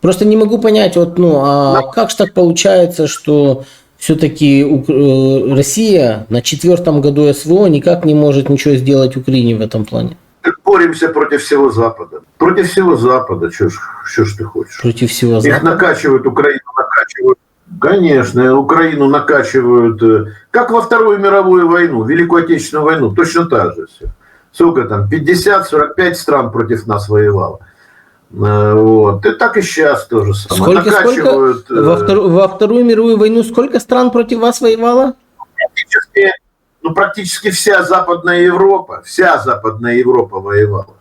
Просто не могу понять, вот, ну, а как же так получается, что все-таки Россия на четвертом году СВО никак не может ничего сделать Украине в этом плане? Боремся против всего Запада. Против всего Запада, что ж, что ж ты хочешь? Против всего Их Запада? накачивают, Украину накачивают. Конечно, Украину накачивают, э, как во Вторую мировую войну, Великую Отечественную войну, точно так же все. Сколько там, 50-45 стран против нас воевало. Э, Вот. И так и сейчас тоже самое. Сколько, сколько накачивают э, во, втор- во Вторую мировую войну сколько стран против вас воевало? практически, ну, практически вся Западная Европа, вся Западная Европа воевала.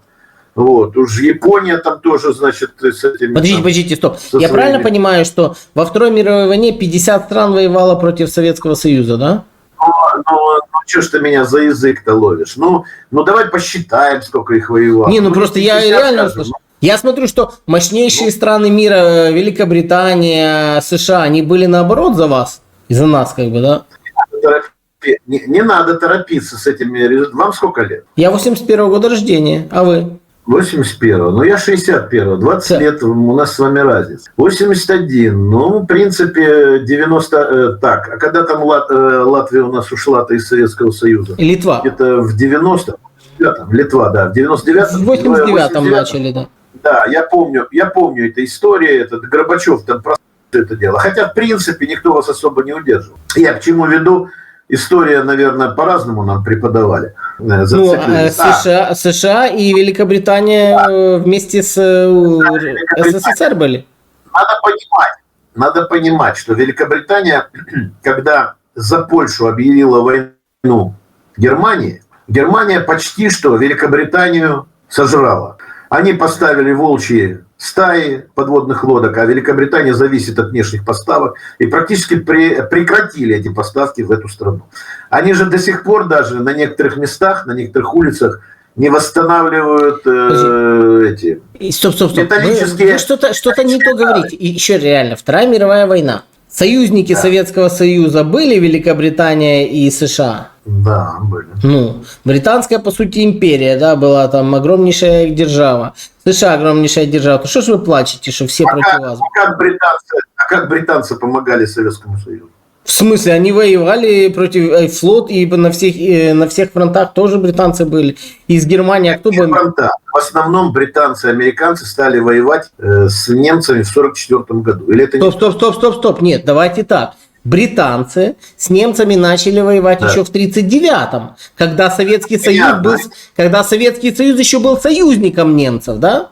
Вот. Уж Япония там тоже, значит, с этими... Подождите, подождите, стоп. Я своими- правильно понимаю, что во Второй мировой войне 50 стран воевало против Советского Союза, да? Ну, ну, ну что ж ты меня за язык-то ловишь? Ну, ну давай посчитаем, сколько их воевало. Не, ну просто я 50, реально скажем. Я смотрю, что мощнейшие страны мира, э, Великобритания, США, они были наоборот за вас и за нас, как бы, да? Не, не надо торопиться с этими. Вам сколько лет? Я 81 года рождения, а вы? 81 Ну, я 61 20 Да. лет у нас с вами разница. 81 Ну, в принципе, 90... э, так, а когда там Лат- э, Латвия у нас ушла-то из Советского Союза? Литва. Где-то в 90 девятом, Литва, да, в 99-м. В 89-м 89-м. начали, да. Да, я помню, я помню эту историю, этот Горбачев там просто это дело. Хотя, в принципе, никто вас особо не удерживал. Я к чему веду? История, наверное, по-разному нам преподавали. Э, Ну, зациклились. э, А, США, США и Великобритания э, вместе с СССР были. надо понимать, надо понимать, что Великобритания, когда за Польшу объявила войну Германии, Германия почти что Великобританию сожрала. Они поставили волчьи стаи подводных лодок, а Великобритания зависит от внешних поставок и практически пре- прекратили эти поставки в эту страну. Они же до сих пор даже на некоторых местах, на некоторых улицах не восстанавливают э, эти И Стоп, стоп, стоп. Вы, Металлические- вы что-то что не то говорите. И еще реально, Вторая мировая война. Союзники Советского Союза были Великобритания и США. Да, были. Ну, британская, по сути, империя, да, была там огромнейшая держава. США огромнейшая держава. Ну что ж вы плачете, что все А против как, вас? а как британцы, а как британцы помогали Советскому Союзу? В смысле, они воевали против э, флот и на всех, э, на всех фронтах тоже британцы были. Из Германии, а кто бы... Фронта. В основном британцы и американцы стали воевать э, с немцами в 1944 году. Или это не Стоп, стоп, стоп, стоп, стоп. Нет, давайте так. Британцы с немцами начали воевать Да. еще в 39-м, когда Советский Союз был, когда Советский Союз еще был союзником немцев, да?